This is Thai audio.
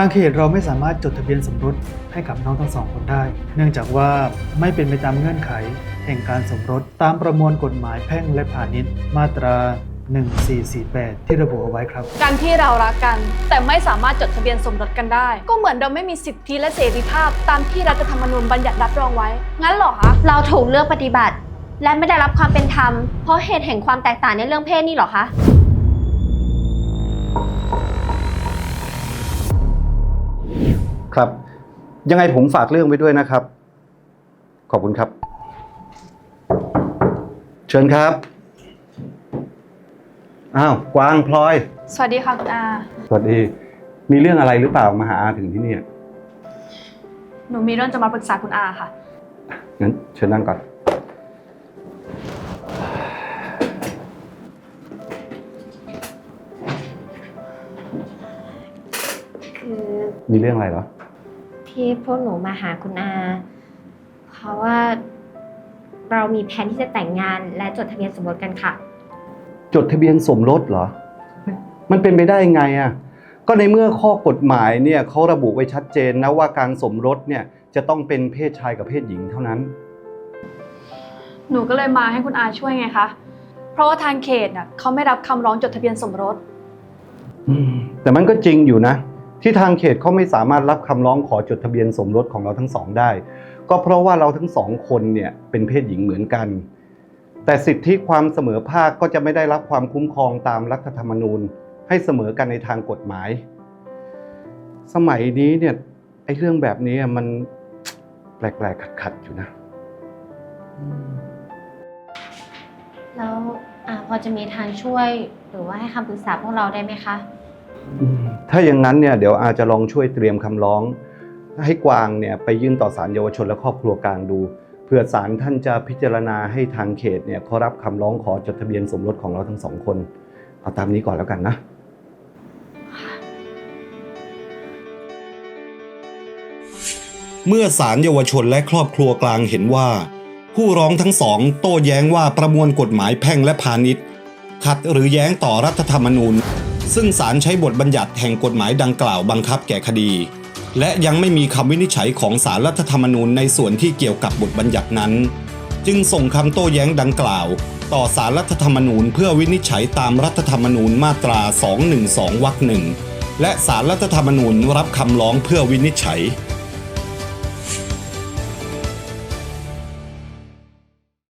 างเขตเราไม่สามารถจดทะเบียนสมรสให้กับน้องทั้งสองคนได้ เนื่องจากว่าไม่เป็นไปตามเงื่อนไข แห่งการสมรสตามประมวลกฎหมายแพ่งและพาณิชย์มาตรา 1448 ที่ระบุเอาไว้ครับ การที่เรารักกัน แต่ไม่สามารถจดทะเบียนสมรสกันได้ ก็เหมือนเราไม่มีสิทธิและเสรีภาพ ตามที่รัฐธรรมนูญบัญญัติรับรองไว้ งั้นเหรอคะ เราถูกเลือกปฏิบัติ และไม่ได้รับความเป็นธรรม เพราะเหตุแห่งความแตกต่างในเรื่องเพศนี่เหรอคะ ครับ ยังไงผมฝากเรื่องไว้ด้วยนะครับ ขอบคุณครับ เชิญครับ อ้าว กวางพลอย สวัสดีค่ะคุณอา สวัสดี มีเรื่องอะไรหรือเปล่ามาหาอาถึงที่นี่หนูมีเรื่องจะมาปรึกษาคุณอาค่ะ งั้นเชิญนั่งก่อน คือมีเรื่องอะไรเหรอ ที่พวกหนูมาหาคุณอา เพราะว่าเรามีแผนที่จะแต่งงานและจดทะเบียนสมรสกันค่ะ จดทะเบียนสมรสเหรอ มันเป็นไปได้ยังไงอะ ก็ในเมื่อข้อกฎหมายเนี่ยเขาระบุไว้ชัดเจนนะว่าการสมรสเนี่ยจะต้องเป็นเพศชายกับเพศหญิงเท่านั้น หนูก็เลยมาให้คุณอาช่วยไงคะ เพราะว่าทางเขตน่ะเขาไม่รับคำร้องจดทะเบียนสมรส อืมแต่มันก็จริงอยู่นะ ที่ทางเขตเขาไม่สามารถรับคำร้องขอจดทะเบียนสมรสของเราทั้งสองได้ ก็เพราะว่าเราทั้งสองคนเนี่ยเป็นเพศหญิงเหมือนกัน แต่สิทธิความเสมอภาคก็จะไม่ได้รับความคุ้มครองตามรัฐธรรมนูญ ให้เสมอกันในทางกฎหมาย สมัยนี้เนี่ยไอ้เรื่องแบบนี้มันแปลกๆขัดๆอยู่นะ แล้วอาพอจะมีทางช่วยหรือว่าให้คำปรึกษาพวกเราได้ไหมคะ ถ้าอย่างนั้นเนี่ยเดี๋ยวอาจจะลองช่วยเตรียมคำร้อง ให้กวางเนี่ยไปยื่นต่อศาลเยาวชนและครอบครัวกลางดูเพื่อศาลท่านจะพิจารณาให้ทางเขตเนี่ยเขารับคำร้องขอจดทะเบียนสมรสของเราทั้งสองคน เอาตามนี้ก่อนแล้วกันนะ เมื่อศาลเยาวชนและครอบครัวกลางเห็นว่า ผู้ร้องทั้งสอง โต้แย้งว่าประมวลกฎหมายแพ่งและพาณิชย์ขัดหรือแย้งต่อรัฐธรรมนูญ ซึ่งศาลใช้บทบัญญัติแห่งกฎหมายดังกล่าวบังคับแก่คดี และยังไม่มีคำวินิจฉัยของศาลรัฐธรรมนูญในส่วนที่เกี่ยวกับบทบัญญัตินั้น จึงส่งคำโต้แย้งดังกล่าว ต่อศาลรัฐธรรมนูญเพื่อวินิจฉัยตามรัฐธรรมนูญมาตรา 212 วรรคหนึ่งและศาลรัฐธรรมนูญรับคำร้องเพื่อวินิจฉัย